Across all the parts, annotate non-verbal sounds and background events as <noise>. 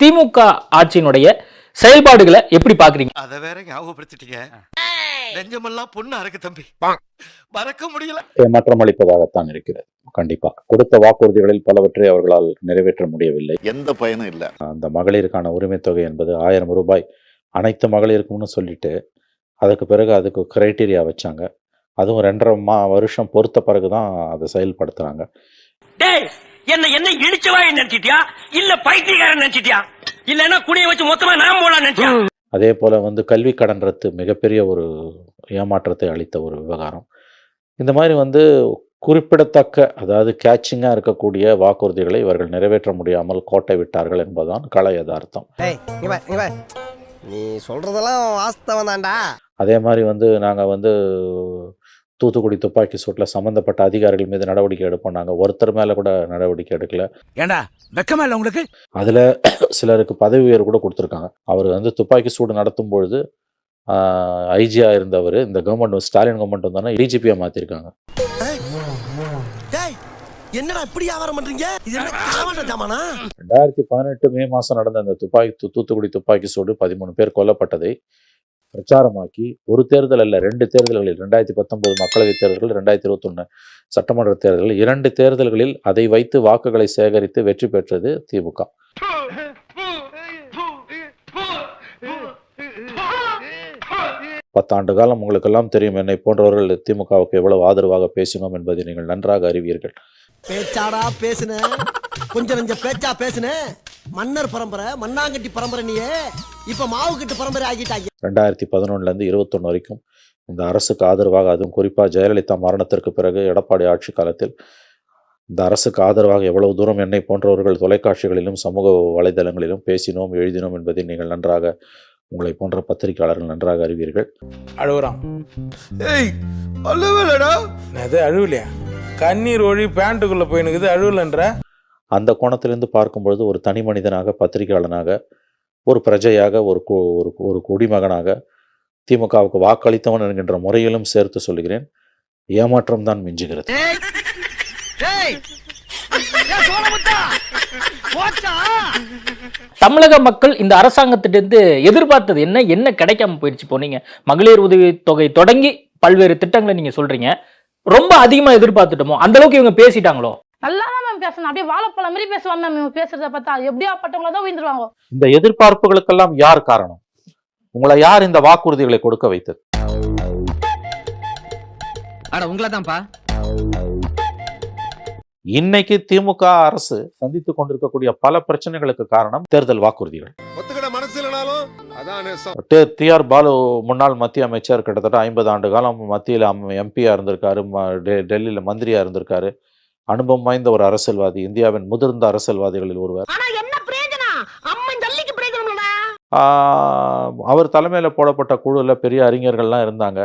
திமுக ஆட்சியினுடைய செயல்பாடுகளை எப்படி பாக்குறீங்க அத வேற ஞாபகப்படுத்திட்டீங்க. நெஞ்சமெல்லாம் பொண்ணு அறக்கு தம்பி. மறக்க முடியல. ஏமாற்றம் அளிப்பதாகத்தான் இருக்கிறது. கண்டிப்பா. கொடுத்த வாக்குறுதிகளில் பலவற்றை அவர்களால் நிறைவேற்ற முடியவில்லை. எந்த பயனும் இல்ல. அந்த மகளிருக்கான உரிமை தொகை என்பது ஆயிரம் ரூபாய். அனைத்து மகளிருக்கும்னு சொல்லிட்டு அதுக்கு பிறகு அதுக்கு கிரைட்டீரியா வச்சாங்க. அதுவும் ரெண்டரை மா வருஷம் பொறுத்த பிறகு தான் அதை செயல்படுத்துறாங்க. டேய் என்ன என்ன இடிச்சவாய் நினைச்சிட்டியா? இல்ல பைத்தியக்காரன் நினைச்சிட்டியா? இல்லன்னா குடிய வச்சு மொத்தமா நான் போலாம் நினைச்சியா? அதே போல வந்து கல்வி கடன் ரத்து மிகப்பெரிய ஒரு ஏமாற்றத்தை அளித்த ஒரு விவகாரம். இந்த மாதிரி வந்து குறிப்பிடத்தக்க அதாவது கேட்சிங்காக இருக்கக்கூடிய வாக்குறுதிகளை இவர்கள் நிறைவேற்ற முடியாமல் கோட்டை விட்டார்கள் என்பதுதான் கள யதார்த்தம். நீ சொல்றதெல்லாம் வாஸ்தவம் தான்டா. அதே மாதிரி வந்து நாங்கள் வந்து தூத்துக்குடி துப்பாக்கி சூட்டில் சம்மந்தப்பட்ட அதிகாரிகள் மீது நடவடிக்கை எடுப்போம் நாங்கள் ஒருத்தர் மேலே கூட நடவடிக்கை எடுக்கல. ஏண்டா வெக்கமா இல்ல உங்களுக்கு? அதில் சிலருக்கு பதவி உயர்வு கூட கொடுத்துருக்காங்க. அவர் வந்து துப்பாக்கி சூடு நடத்தும் பொழுது ஐஜியாக இருந்தவர் இந்த கவர்மெண்ட் ஸ்டாலின் கவர்மெண்ட் வந்தோன்னா டிஜிபியாக மாற்றிருக்காங்க டேய் என்னடா இப்படி வியாபாரம் பண்றீங்க? ரெண்டாயிரத்தி பதினெட்டு மே மாதம் நடந்த அந்த துப்பாக்கி தூ- தூத்துக்குடி துப்பாக்கி சூடு பதிமூணு பேர் கொல்லப்பட்டதை பிரச்சாரமாக்கி ஒரு தேர்தல் அல்ல ரெண்டு தேர்தல்களில் ரெண்டாயிரத்தி பத்தொன்பது மக்களவைத் தேர்தல்கள் ரெண்டாயிரத்தி இருபத்தொன்று சட்டமன்ற தேர்தல்கள் இரண்டு தேர்தல்களில் அதை வைத்து வாக்குகளை சேகரித்து வெற்றி பெற்றது திமுக. பத்தாண்டு காலம் உங்களுக்கெல்லாம் தெரியும் என்னை போன்றவர்கள் திமுகவுக்கு எவ்வளவு ஆதரவாக பேசினோம் என்பதை நீங்கள் நன்றாக அறிவீர்கள். பேச்சாடா பேசுன? கொஞ்சம் நெஞ்ச பேச்சா பேசுன? மன்னர் பரம்பரை மண்ணாங்கட்டி பரம்பரை நீயே. இப்ப மாவு கட்டு பரம்பரை ஆகிட்டாங்க. ரெண்டாயிரத்தி பதினொன்னுலேருந்து இருபத்தொன்று வரைக்கும் இந்த அரசுக்கு ஆதரவாக அதுவும் குறிப்பாக ஜெயலலிதா மரணத்திற்கு பிறகு எடப்பாடி ஆட்சி காலத்தில் இந்த அரசுக்கு ஆதரவாக எவ்வளவு தூரம் என்னை போன்றவர்கள் தொலைக்காட்சிகளிலும் சமூக வலைதளங்களிலும் பேசினோம் எழுதினோம் என்பதை நீங்கள் நன்றாக உங்களை போன்ற பத்திரிகையாளர்கள் நன்றாக அறிவீர்கள். அழுகுறான். ஏய் அல்லவேலடா அது அழுவலையா? கண்ணீர் ஒழி பேண்ட்டுக்குள்ள போயினுக்குது அழுவலன்ற. அந்த கோணத்திலிருந்து பார்க்கும்பொழுது ஒரு தனி மனிதனாக பத்திரிகையாளனாக ஒரு பிரஜையாக ஒரு கு- ஒரு ஒரு குடிமகனாக திமுகவுக்கு வாக்களித்தவன் என்கின்ற முறையிலும் சேர்த்து சொல்லுகிறேன். ஏமாற்றம் தான் மிஞ்சுகிறது. தமிழக மக்கள் இந்த அரசாங்கத்திட்டிருந்து எதிர்பார்த்தது என்ன என்ன கிடைக்காம போயிடுச்சு போனீங்க? மகளிர் உதவி தொகை தொடங்கி பல்வேறு திட்டங்களை நீங்க சொல்றீங்க. ரொம்ப அதிகமா எதிர்பார்த்துட்டோமோ? அந்த அளவுக்கு இவங்க பேசிட்டாங்களோ? நல்லா தான் மேம் பேசணும் அப்படியே வாழைப்பழம் மாதிரி பேசுவாங்க மேம் இவங்க பேசுறத பார்த்தா. எப்படியா பட்டவங்கள தான் உயிர்ந்துருவாங்க. இந்த எதிர்பார்ப்புகளுக்கெல்லாம் யார் காரணம்? உங்களை யார் இந்த வாக்குறுதிகளை கொடுக்க வைத்தது? அட உங்களை தான்ப்பா இன்னைக்கு திமுக அரசு சந்தித்துக் கொண்டிருக்கக்கூடிய பல பிரச்சனைகளுக்கு காரணம் தேர்தல் வாக்குறுதிகள். டி- ஆர் பாலு முன்னாள் மத்திய அமைச்சர் கிட்டத்தட்ட ஐம்பது ஆண்டு காலம் மத்தியில் எம்பியா இருந்திருக்காரு ம- டெ- டெல்லியில மந்திரியா இருந்திருக்காரு. அனுபவம் வாய்ந்த ஒரு அரசியல்வாதி இந்தியாவின் முதிர்ந்த அரசியல்வாதிகளில் ஒருவர். அவர் தலைமையில போடப்பட்ட குழுல பெரிய அறிஞர்கள்லாம் இருந்தாங்க.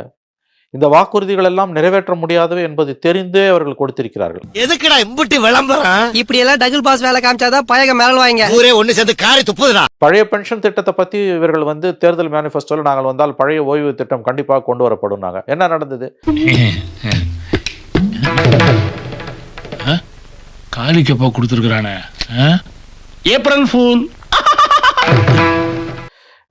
இந்த வாக்குறுதிகள் எல்லாம் நிறைவேற்ற முடியாதவை என்பது தெரிந்தே அவர்கள் கொடுத்திருக்கிறார்கள். எதுக்குடா இம்புட்டி விளம்பரம்? இப்படி எல்லாம் டபுள் பாஸ் வேலை காமிச்சாதான் பயக மேல வாங்க ஊரே ஒண்ணு சேர்ந்து காரி துப்புதுடா. பழைய பென்ஷன் திட்டத்தை பத்தி இவர்கள் வந்து தேர்தல் மேனிஃபெஸ்டோல நாங்கள் வந்தால் பழைய ஓய்வு திட்டம் கண்டிப்பாக கொண்டு வரப்படும் நாங்க. என்ன நடந்தது? <laughs> காலிக்கப்பா கொடுத்துருக்குறானே ஏப்ரல் ஃபூல்.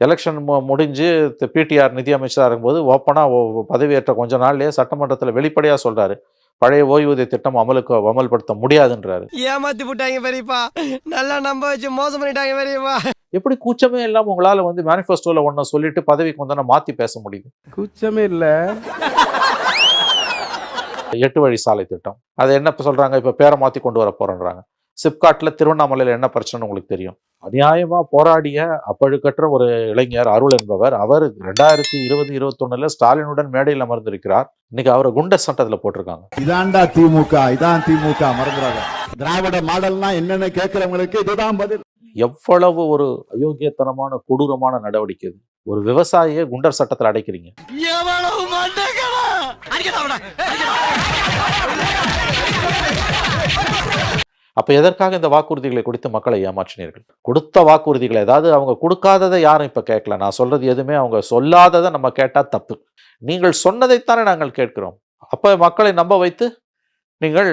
எலெக்ஷன் மு- முடிஞ்சு பிடிஆர் நிதி அமைச்சராக இருக்கும்போது ஓப்பனாக பதவியேற்ற கொஞ்ச நாள்லயே சட்டமன்றத்தில் வெளிப்படையா சொல்றாரு. பழைய ஓய்வூதிய திட்டம் அமலுக்கு அமல்படுத்த முடியாதுன்றாரு. ஏமாத்தி போட்டாங்க பெரியப்பா. நல்லா நம்ப வச்சு மோசம் பண்ணிட்டாங்க பெரியப்பா. எப்படி கூச்சமே இல்லாம உங்களால வந்து மேனிஃபெஸ்டோல ஒன்றை சொல்லிட்டு பதவிக்கு வந்தோன்னா மாத்தி பேச முடியுது? குச்சமே இல்ல. எட்டு வழி சாலை திட்டம். அது என்ன இப்ப சொல்றாங்க? இப்ப பேரை மாத்தி கொண்டு வர போறேன்றாங்க. சிப்காட்ல திருவண்ணாமலையில என்ன பிரச்சனை உங்களுக்கு தெரியும்? அநியாயமா போராடிய அப்பழுக்கற்ற ஒரு இளைஞர் அருள் என்பவர் அவர் ரெண்டாயிரத்தி இருபது இருபத்தொன்னுல ஸ்டாலினுடன் மேடையில் அமர்ந்திருக்கிறார். இன்னைக்கு அவரை குண்டர் சட்டத்துல போட்டிருக்காங்க. இதான்டா திமுக இதான் திமுக மறந்துடாத திராவிட மாடல்னா என்னன்னு கேட்கிறவங்களுக்கு இதுதான் பதில். எவ்வளவு ஒரு அயோக்கியத்தனமான கொடூரமான நடவடிக்கை இது. ஒரு விவசாயியை குண்டர் சட்டத்தில் அடைக்கிறீங்க. அப்ப எதற்காக இந்த வாக்குறுதிகளை கொடுத்து மக்களை ஏமாற்றினீர்கள்? கொடுத்த வாக்குறுதிகளை ஏதாவது அவங்க கொடுக்காததை யாரும் இப்ப கேட்கல. நான் சொல்றது எதுவுமே அவங்க சொல்லாததை நம்ம கேட்டா தப்பு. நீங்கள் சொன்னதைத்தானே நாங்கள் கேட்கிறோம். அப்ப மக்களை நம்ப வைத்து நீங்கள்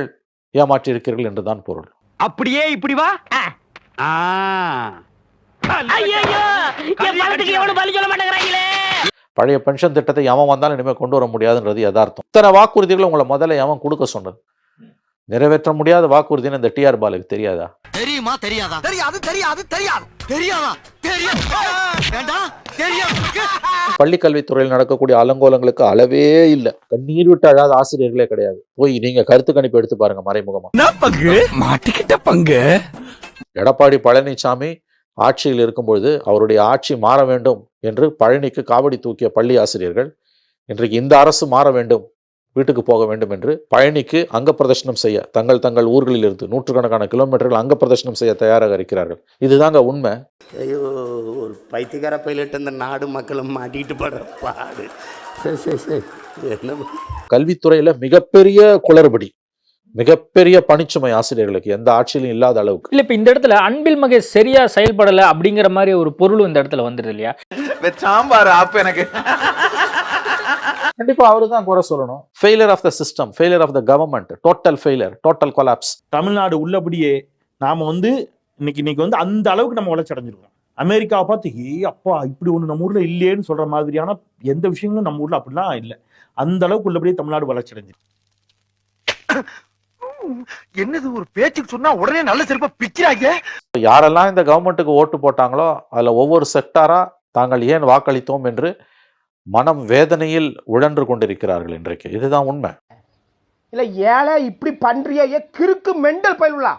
ஏமாற்றி இருக்கிறீர்கள் என்றுதான் பொருள். அப்படியே இப்படி வா. ஐயோ என் பணத்துக்கு எவனும் பலி சொல்ல மாட்டேங்கிறாங்களே. பழைய பென்ஷன் திட்டத்தை எவன் வந்தாலும் இனிமேல் கொண்டு வர முடியாதுன்றது யதார்த்தம். இத்தனை வாக்குறுதிகளை உங்களை முதல்ல எவன் கொடுக்க சொன்னது? நிறைவேற்ற முடியாத வாக்குறுதின்னு இந்த டிஆர் பாலுக்கு தெரியாதா? தெரியுமா தெரியாதா? தெரியாது தெரியாது தெரியாது. தெரியாதா? தெரியும் வேண்டாம் தெரியும் பள்ளி கல்வித்துறையில் நடக்கக்கூடிய அலங்கோலங்களுக்கு அளவே இல்லை. கண்ணீர் விட்டு அழாத ஆசிரியர்களே கிடையாது. போய் நீங்க கருத்து கணிப்பு எடுத்து பாருங்க மறைமுகமா. பங்கு? மாட்டிக்கிட்ட பங்கு? எடப்பாடி பழனிசாமி ஆட்சியில் இருக்கும்பொழுது அவருடைய ஆட்சி மாற வேண்டும் என்று பழனிக்கு காவடி தூக்கிய பள்ளி ஆசிரியர்கள் இன்றைக்கு இந்த அரசு மாற வேண்டும் வீட்டுக்கு போக வேண்டும் என்று பழனிக்கு அங்க பிரதர்ஷனம் செய்ய தங்கள் தங்கள் ஊர்களில் இருந்து நூற்றுக்கணக்கான கிலோமீட்டர்கள் அங்க பிரதர்ஷனம் செய்ய தயாராக இருக்கிறார்கள். இதுதாங்க உண்மை. ஐயோ ஒரு பைத்தியக்கார பைலட் இந்த நாடு மக்களும் மாட்டிட்டு படுற பாடு. சரி சரி சரி கல்வித்துறையில மிகப்பெரிய குளறுபடி. மிகப்பெரிய பணிச்சுமை ஆசிரியர்களுக்கு எந்த ஆட்சியிலும் இல்லாத அளவுக்கு. இல்ல இப்ப இந்த இடத்துல அன்பில் மகேஷ் சரியா செயல்படல அப்படிங்கிற மாதிரி ஒரு பொருளும் இந்த இடத்துல வந்துருது இல்லையா? சாம்பார் ஆப் எனக்கு. கண்டிப்பா அவரு தான் குறை சொல்லணும். Failure of the system failure of the government total failure total collapse Tamil Nadu உள்ளபடியே நாம வந்து இன்னைக்கு இன்னைக்கு வந்து அந்த அளவுக்கு நம்ம வளர்ச்சி அடைஞ்சிருக்கோம். அமெரிக்காவை பார்த்து ஏ அப்பா இப்படி ஒண்ணு நம்ம ஊர்ல இல்லையேன்னு சொல்ற மாதிரியான எந்த விஷயங்களும் நம்ம ஊர்ல அப்படிலாம் இல்ல. அந்த அளவுக்கு உள்ளபடியே தமிழ்நாடு வளர்ச்சி அடைஞ்சிருக்கு. என்னது ஒரு பேச்சுக்கு சொன்னா உடனே நல்ல சிறப்பா பிக்கிறாங்க யாரெல்லாம் இந்த கவர்மெண்ட்டுக்கு ஓட்டு போட்டாங்களோ அதுல ஒவ்வொரு செக்டாரா தாங்கள் ஏன் வாக்களித்தோம் என்று மனம் வேதனையில் உழன்று கொண்டிருக்கிறார்கள் இன்றைக்கு. இதுதான் உண்மை. இல்ல ஏழை இப்படி பண்றிய கிறுக்கு மெண்டல் பயிலுலா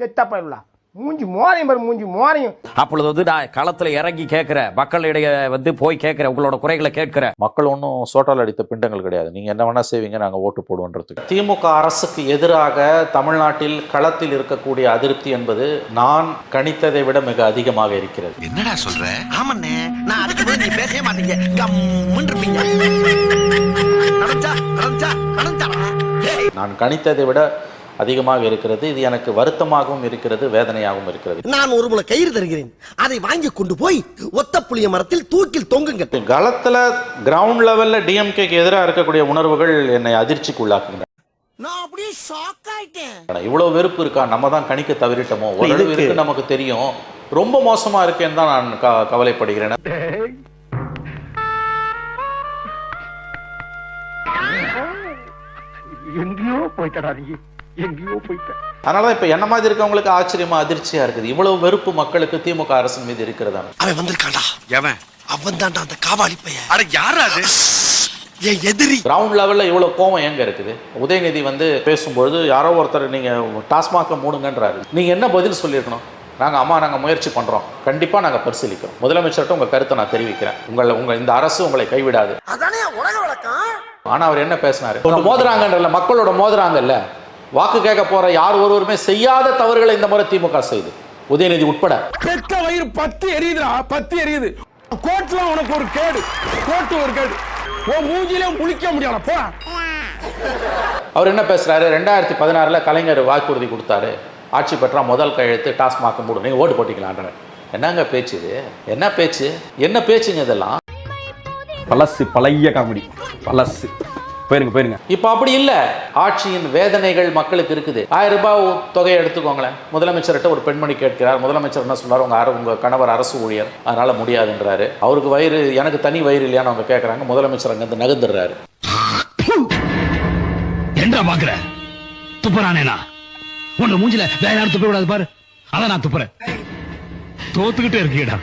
செத்த பயிலுலா. மூஞ்சி மோரையும் பாரு மூஞ்சி மோரையும் அப்பொழுது வந்து நான் களத்துல இறங்கி கேட்கிற மக்களிடையே வந்து போய் கேட்கிற உங்களோட குறைகளை கேட்கிற. மக்கள் ஒன்றும் சோட்டால் அடித்த பிண்டங்கள் கிடையாது. நீங்க என்ன வேணா செய்வீங்க நாங்க ஓட்டு போடுவோன்றதுக்கு. திமுக அரசுக்கு எதிராக தமிழ்நாட்டில் களத்தில் இருக்கக்கூடிய அதிருப்தி என்பது நான் கணித்ததை விட மிக அதிகமாக இருக்கிறது. என்னடா சொல்ற? ஆமண்ணே. நான் அதுக்கு நீ பேசவே மாட்டீங்க. கம்முன்னு இருப்பீங்க. நடந்தா நடந்தா நடந்தா நான் கணித்ததை விட அதிகமாக இருக்கிறது. இது எனக்கு வருத்தமாகவும் இருக்கிறது வேதனையாகவும் இருக்கிறது. நான் ஒரு முளை கயிறு தருகிறேன். அதை வாங்கி கொண்டு போய் ஒத்த புளிய மரத்தில் தூக்கில் தொங்குங்கள். களத்துல கிரவுண்ட் லெவல்ல டிஎம்கேக்கு எதிராக இருக்கக்கூடிய உணர்வுகள் என்னை அதிர்ச்சிக்கு உள்ளாக்குகின்றன நான் அப்படியே ஷாக் ஆயிட்டேன். இவ்வளவு வெறுப்பு இருக்கா? நம்ம தான் கணிக்க தவறிட்டோமோ? ஓரளவு இருக்கு நமக்கு தெரியும். ரொம்ப மோசமா இருக்கேன்னு தான் நான் க- கவலைப்படுகிறேன். எங்கேயோ போயிட்டடா நீ. எங்கேயோ போயிட்ட அதனால இப்ப என்ன மாதிரி இருக்கவங்களுக்கு ஆச்சரியமா அதிர்ச்சியா இருக்குது? இவ்வளவு வெறுப்பு மக்களுக்கு திமுக அரசின் மீது இருக்கிறதா? அவன் வந்திருக்கான்டா. எவன்? அவன் தான்டா அந்த காவாலி பையன். அட யாரா அது? என் எதிரி. கிரவுண்ட் லெவல்ல இவ்வளவு கோவம் எங்க இருக்குது? உதயநிதி வந்து பேசும்பொழுது யாரோ ஒருத்தர் நீங்க டாஸ்மாக மூடுங்கன்றாரு. நீங்க என்ன பதில் சொல்லியிருக்கணும்? நாங்க அம்மா நாங்க முயற்சி பண்றோம். கண்டிப்பா நாங்க பரிசீலிக்கிறோம். முதலமைச்சர்கிட்ட உங்க கருத்தை நான் தெரிவிக்கிறேன். உங்களை உங்க இந்த அரசு உங்களை கைவிடாது. அதானே உலக வழக்கம்? ஆனா அவர் என்ன பேசினாரு? மோதுறாங்கன்றல மக்களோட மோதுறாங்கல்ல? வாக்கு கேட்க போற யார் ஒருவருமே செய்யாத தவறுகளை இந்த முறை திமுக செய்து. உதயநிதி உட்பட. பெத்த வயிறு பத்து எரியுதுடா பத்து எரியுது. கோட்ல உனக்கு ஒரு கேடு கோட்டு ஒரு கேடு. உன் மூஞ்சிலே முழிக்க முடியல போ அவர் என்ன பேசுறாரு? ரெண்டாயிரத்தி பதினாறுல கலைஞர் வாக்குறுதி கொடுத்தாரு. ஆட்சி பெற்றா முதல் கையெழுத்து டாஸ்மாக் மூடும் நீங்க ஓட்டு போட்டிக்கலான்ற என்னங்க பேச்சு இது? என்ன பேச்சு? என்ன பேச்சுங்க இதெல்லாம்? பழசு பழைய காமெடி. பழசு. போயிருங்க போயிருங்க. இப்ப அப்படி இல்ல. ஆட்சியின் வேதனைகள் மக்களுக்கு இருக்குது. ஆயிரம் ரூபாய் தொகையை எடுத்துக்கோங்களேன். முதலமைச்சர்கிட்ட ஒரு பெண்மணி கேட்கிறார். முதலமைச்சர் என்ன சொல்றாரு? உங்க உங்க கணவர் அரசு ஊழியர். அதனால முடியாதுன்றாரு. அவருக்கு வயிறு எனக்கு தனி வயிறு இல்லையான்னு அவங்க கேட்கறாங்க முதலமைச்சர் அங்கிருந்து நகர்ந்துடுறாரு. என்ன பாக்குற? துப்புறானேனா உன்ன மூஞ்சில வேற யாரும் துப்ப விடாது பாரு. அதான் நான் துப்புறேன். தோத்துக்கிட்டே இருக்கீடா